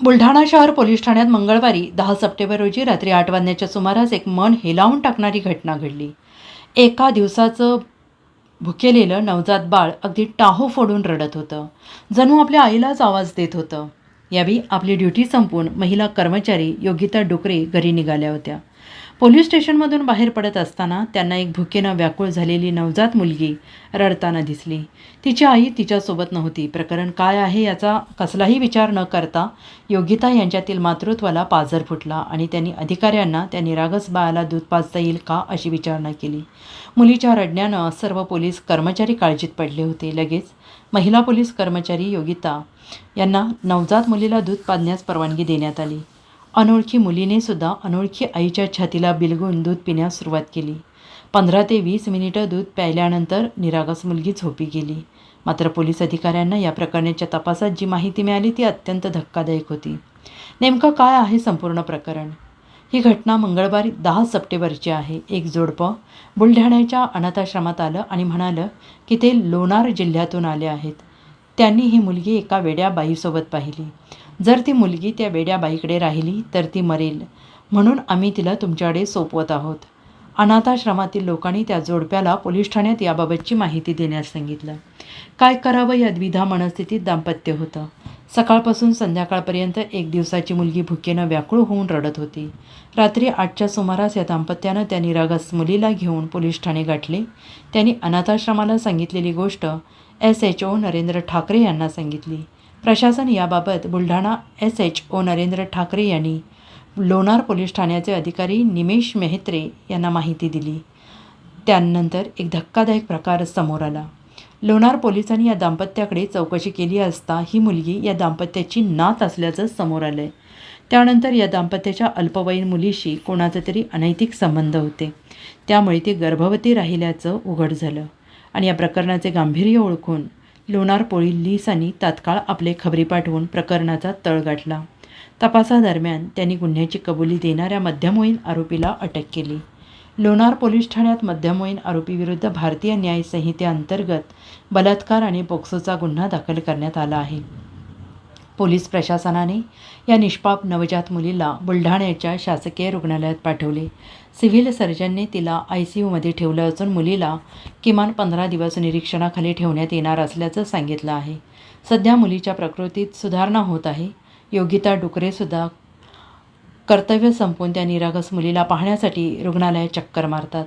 बुलढाणा शहर पोलीस ठाण्यात मंगळवारी दहा सप्टेंबर रोजी रात्री आठ वाजण्याच्या सुमारास एक मन हेलावून टाकणारी घटना घडली. एका दिवसाचं भुकेलेलं नवजात बाळ अगदी टाहो फोडून रडत होतं. जणू आपल्या आईलाच आवाज देत होतं. यावेळी आपली ड्युटी संपवून महिला कर्मचारी योगिता डुकरे घरी निघाल्या होत्या. पोलीस स्टेशनमधून बाहेर पडत असताना त्यांना एक भुकेनं व्याकुळ झालेली नवजात मुलगी रडताना दिसली. तिची आई तिच्यासोबत नव्हती. प्रकरण काय आहे याचा कसलाही विचार न करता योगिता यांच्यातील मातृत्वाला पाझर फुटला आणि त्यांनी अधिकाऱ्यांना त्या निरागस बाळाला दूध पाजता येईल का अशी विचारणा केली. मुलीच्या रडण्यानं सर्व पोलीस कर्मचारी काळजीत पडले होते. लगेच महिला पोलीस कर्मचारी योगिता यांना नवजात मुलीला दूध पाजण्यास परवानगी देण्यात आली. अनोळखी मुलीने सुद्धा अनोळखी आईच्या छातीला बिलगून दूध पिण्यास सुरुवात केली. पंधरा ते वीस मिनिटं दूध प्यायल्यानंतर निरागस मुलगी झोपी गेली. मात्र पोलीस अधिकाऱ्यांना या प्रकरणाच्या तपासात जी माहिती मिळाली ती अत्यंत धक्कादायक होती. नेमकं काय आहे संपूर्ण प्रकरण? ही घटना मंगळवारी दहा सप्टेंबरची आहे. एक जोडपं बुलढाण्याच्या अनाथाश्रमात आलं आणि म्हणालं की ते लोणार जिल्ह्यातून आले आहेत. त्यांनी ही मुलगी एका वेड्या बाईसोबत पाहिली. जर ती मुलगी त्या वेड्या बाईकडे राहिली तर ती मरेल. म्हणून आम्ही तिला तुमच्याकडे सोपवत आहोत. अनाथाश्रमातील लोकांनी त्या जोडप्याला पोलीस ठाण्यात याबाबतची माहिती देण्यास सांगितलं. काय करावं या द्विधा मनस्थितीत दाम्पत्य होतं. सकाळपासून संध्याकाळपर्यंत एक दिवसाची मुलगी भुकेनं व्याकुळ होऊन रडत होती. रात्री आठच्या सुमारास या दाम्पत्यानं त्या निरागस मुलीला घेऊन पोलीस ठाणे गाठले. त्यांनी अनाथाश्रमाला सांगितलेली गोष्ट S H O Narendra Thakare यांना सांगितली. प्रशासन याबाबत Buldhana S H O Narendra Thakare यांनी लोणार पोलीस ठाण्याचे अधिकारी निमेश मेहत्रे यांना माहिती दिली. त्यानंतर एक धक्कादायक प्रकार समोर आला. लोणार पोलिसांनी या दाम्पत्याकडे चौकशी केली असता ही मुलगी या दाम्पत्याची नात असल्याचं समोर आलं आहे त्यानंतर या दाम्पत्याच्या अल्पवयीन मुलीशी कोणाचे तरी अनैतिक संबंध होते. त्यामुळे ती गर्भवती राहिल्याचं उघड झालं. आणि या प्रकरणाचे गांभीर्य ओळखून लोणार पोलिसांनी तात्काळ आपले खबरी पाठवून प्रकरणाचा तळ गाठला. तपासादरम्यान त्यांनी गुन्ह्याची कबुली देणाऱ्या मध्यमवयीन आरोपीला अटक केली. लोणार पोलीस ठाण्यात मध्यमवयीन आरोपीविरुद्ध भारतीय न्याय संहितेअंतर्गत बलात्कार आणि पोक्सोचा गुन्हा दाखल करण्यात आला आहे. पोलीस प्रशासनाने या निष्पाप नवजात मुलीला बुलढाण्याच्या शासकीय रुग्णालयात पाठवले. सिव्हिल सर्जनने तिला आय सी यूमध्ये ठेवलं असून मुलीला किमान पंधरा दिवस निरीक्षणाखाली ठेवण्यात येणार असल्याचं सांगितलं आहे. सध्या मुलीच्या प्रकृतीत सुधारणा होत आहे. योगिता डुकरेसुद्धा कर्तव्य संपवून त्या निरागस मुलीला पाहण्यासाठी रुग्णालयात चक्कर मारतात.